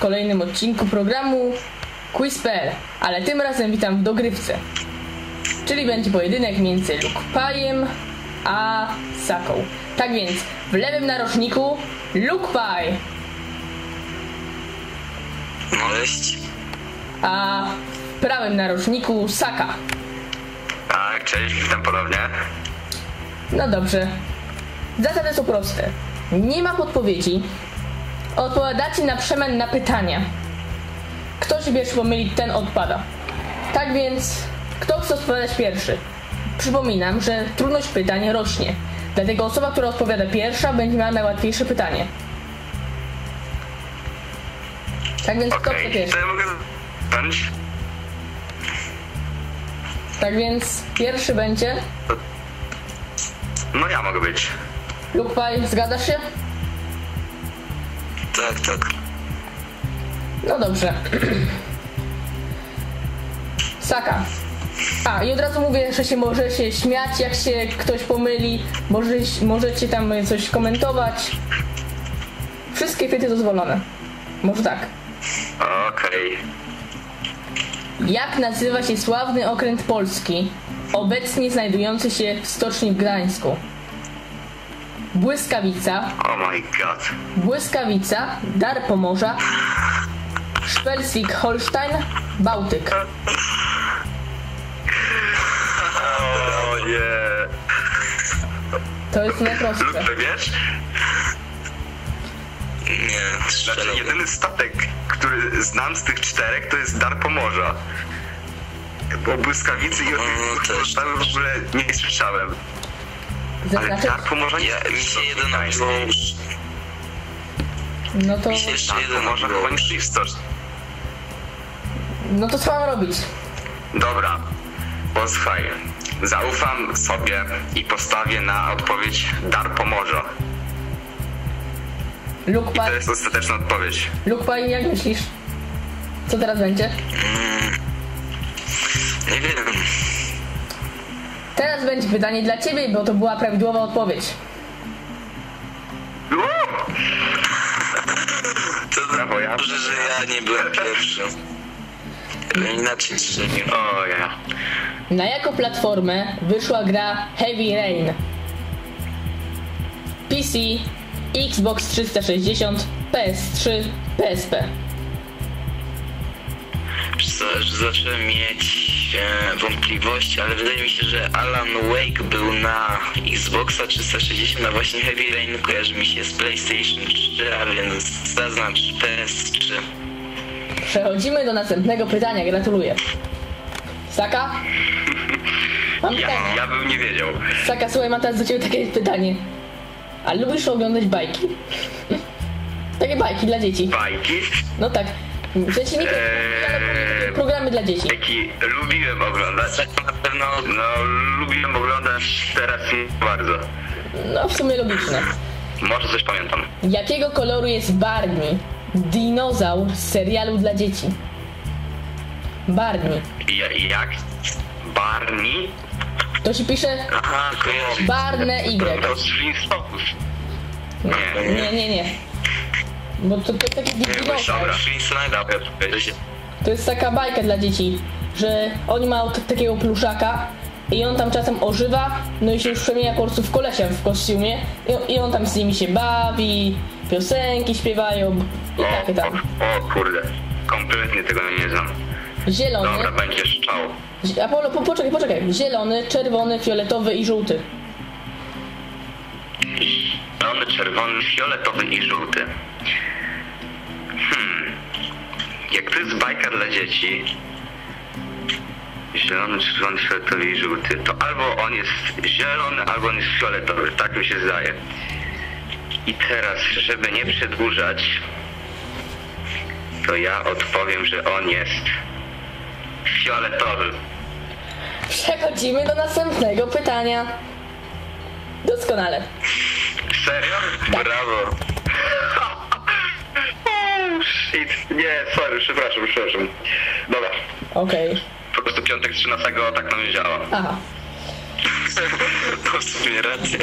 Kolejnym odcinku programu Quiz.pl, ale tym razem witam w dogrywce. Czyli będzie pojedynek między Lukpajem a Saką. Tak więc w lewym narożniku Lukpaj, Cześć. a w prawym narożniku Saka. Tak, cześć, witam ponownie. No dobrze. Zasady są proste. Nie ma podpowiedzi. Odpowiadacie na przemian na pytania. Kto się pierwszy pomyli, ten odpada. Tak więc, kto chce odpowiadać pierwszy? Przypominam, że trudność pytań rośnie. Dlatego osoba, która odpowiada pierwsza, będzie miała najłatwiejsze pytanie. Tak więc, kto Okej, chce pierwszy? to ja mogę zacząć. Tak więc, pierwszy będzie. No ja mogę być. Lukpaj, zgadzasz się? Tak, tak. No dobrze. Saka. A, i od razu mówię, że się może się śmiać, jak się ktoś pomyli. Może, możecie tam coś komentować. Wszystkie chwyty dozwolone. Może tak. Okej. Jak nazywa się sławny okręt polski, obecnie znajdujący się w Stoczni w Gdańsku? Błyskawica, Oh my god. Błyskawica, Dar Pomorza, Szwelzwik-Holstein, Bałtyk. O nie. To jest najprostsze. Lub wiesz? Nie, Znaczy jedyny statek, który znam z tych czterech, to jest Dar Pomorza. Bo błyskawicy i o tych w ogóle nie słyszałem. Ale Zaznaczyć? Dar Pomorza nie Ja, mi się jeden Gdańsk. obiło, No to, mi się jeszcze Dar jeden Pomorza obiło. chyba nie stoczni. no to co mam robić? Dobra, posłuchaj. Zaufam sobie i postawię na odpowiedź Dar Pomorza. Luke I to jest ostateczna odpowiedź. Luke Pie, jak myślisz? Co teraz będzie? Nie wiem. Teraz będzie pytanie dla ciebie, bo to była prawidłowa odpowiedź. To Brawo, ja. dobrze, że ja nie byłem pierwszy. Inaczej trzeci. O ja. Na jaką platformę wyszła gra Heavy Rain? PC, Xbox 360, PS3, PSP. Zacząłem mieć e, wątpliwości, ale wydaje mi się, że Alan Wake był na Xboxa 360, a właśnie Heavy Rain kojarzy mi się z PlayStation 3, a więc zaznacz PS3. Przechodzimy do następnego pytania, gratuluję. Saka? Mam Ja, pytanie. ja bym nie wiedział. Saka, słuchaj, mam teraz do ciebie takie pytanie. A lubisz oglądać bajki? Takie bajki dla dzieci. Bajki, No tak. Sensie nie Eee. programy dla dzieci. jaki lubiłem oglądać. Tak na pewno No, lubiłem oglądać, teraz nie bardzo. No w sumie logiczne. Może coś pamiętam. Jakiego koloru jest Barney? Dinozaur z serialu dla dzieci. Barney. Ja, jak? Barney? To się pisze Aha, kojarzy. Barne Y. To z Flintstones. Nie, Nie, nie, nie. Bo to, to taki dinozaur. Dobra. To jest taka bajka dla dzieci, że oni mają takiego pluszaka i on tam czasem ożywa, no i się już przemienia po prostu w kolesia w kostiumie i, i on tam z nimi się bawi, piosenki śpiewają i takie O, tam. o, o kurde. Kompletnie tego nie znam. Zielony, Dobra, będzie szczał. zi- Apollo, po, poczekaj, poczekaj, zielony, czerwony, fioletowy i żółty. Zielony, czerwony, fioletowy i żółty. Jak to jest bajka dla dzieci, zielony, czerwony, fioletowy i żółty, to albo on jest zielony, albo on jest fioletowy. Tak mi się zdaje. I teraz, żeby nie przedłużać, to ja odpowiem, że on jest fioletowy. Przechodzimy do następnego pytania. Doskonale. Serio? Brawo. Shit. Nie, sorry, przepraszam, przepraszam. Dobra, Okej. po prostu piątek 13 tak nam działa. Aha. To w sumie racja.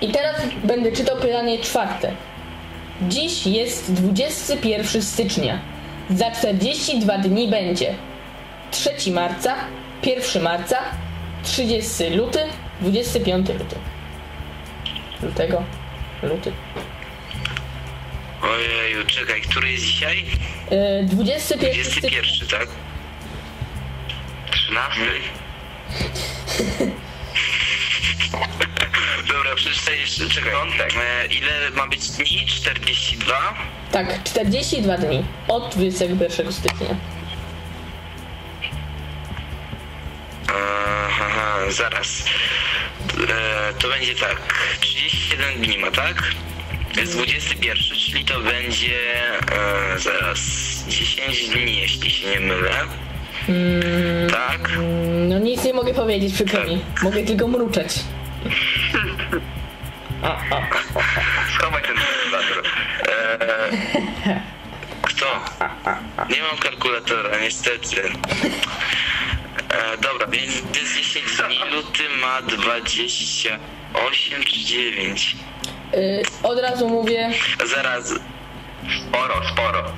I teraz będę czytał pytanie czwarte. Dziś jest 21 stycznia. Za 42 dni będzie 3 marca, 1 marca, 30 luty, 25 luty. Lutego, luty. Ojeju, czekaj, który jest dzisiaj? Yy, 21 stycznia. 21, tak? 13? Dobra, przeczytaj jeszcze, czekaj. Piątek. E, ile ma być dni? 42? Tak, 42 dni. Od 21 stycznia. Aha, zaraz. E, to będzie tak. 37 dni ma, tak? Jest 21, czyli to będzie e, zaraz 10 dni, jeśli się nie mylę. Tak? No nic nie mogę powiedzieć, przykro mi. Mogę tylko mruczeć. Schowaj ten kalkulator. Kto? Nie mam kalkulatora, niestety. E, dobra, więc jest 10 dni, luty ma 28 czy 9. Yy, od razu mówię, Zaraz, Sporo, sporo.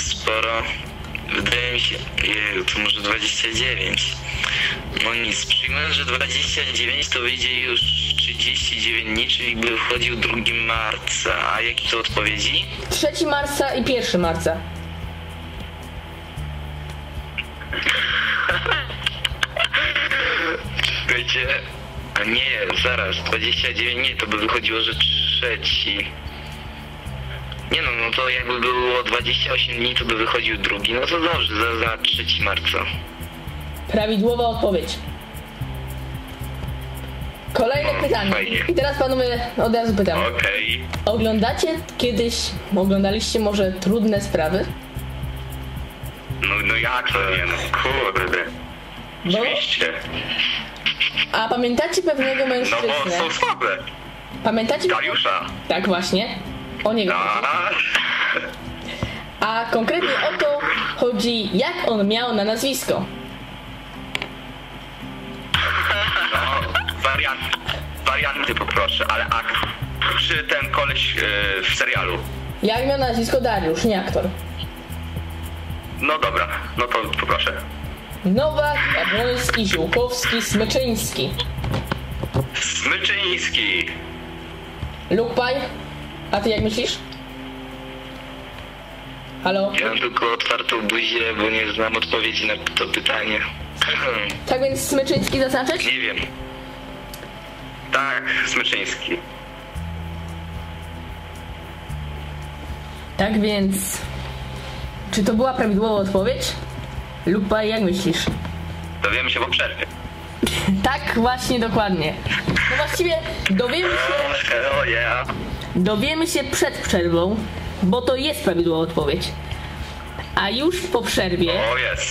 sporo. Wydaje mi się, jeju, to może 29. No nic, przyjmując, że 29 to wyjdzie już 39 dni, czyli by wchodził 2 marca. A jakie to odpowiedzi? 3 marca i 1 marca. Wiecie, a nie, zaraz, 29, nie, to by wychodziło, że trzeci. Nie no, no to jakby było 28 dni, to by wychodził drugi. No to dobrze, za, za 3 marca. Prawidłowa odpowiedź. Kolejne O, pytanie. fajnie. I teraz panowie od razu pytam. Okej. Oglądacie kiedyś, oglądaliście może trudne sprawy? No, no jak to nie no, kurde. Bo, Oczywiście. A pamiętacie pewnego No bo mężczyznę? są słabe. Pamiętacie? Dariusza. Tak właśnie. O niego. A, A konkretnie o to chodzi, jak on miał na nazwisko. no, warianty. Warianty poproszę, ale a czy ten koleś yy, w serialu? Jak miał na nazwisko Dariusz, nie aktor. No dobra, no to poproszę. Nowak, Jabłoński, Ziółkowski, Smyczyński. Smyczyński. Lukpaj, a ty jak myślisz? Halo? Ja mam tylko otwartą buzię, bo nie znam odpowiedzi na to pytanie. Tak więc Smyczyński zaznaczyć? Nie wiem. Tak, Smyczyński. Tak więc... Czy to była prawidłowa odpowiedź? Lukpaj, jak myślisz? Dowiemy się po przerwie. Tak, właśnie, dokładnie. No właściwie dowiemy się, O yeah. dowiemy się przed przerwą, bo to jest prawidłowa odpowiedź. A już po przerwie, O jest.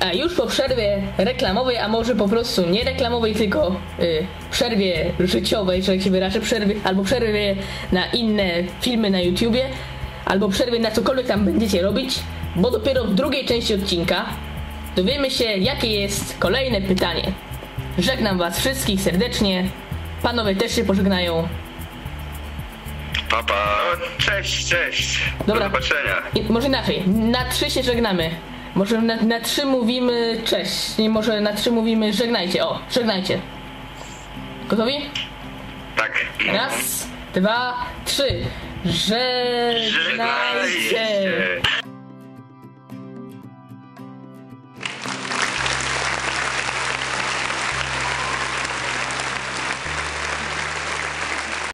a już po przerwie reklamowej, a może po prostu nie reklamowej, tylko y, przerwie życiowej, że jak się wyrażę, przerwie, albo przerwie na inne filmy na YouTubie, albo przerwie na cokolwiek tam będziecie robić, bo dopiero w drugiej części odcinka dowiemy się, jakie jest kolejne pytanie. Żegnam Was wszystkich serdecznie. Panowie też się pożegnają. Papa. Cześć, cześć. Dobra. Do zobaczenia. I, może inaczej, na trzy się żegnamy. Może na, na trzy mówimy cześć. Nie, może na trzy mówimy żegnajcie. O, żegnajcie. Gotowi? Tak. Raz, dwa, trzy. Żegnajcie. Żegnajcie.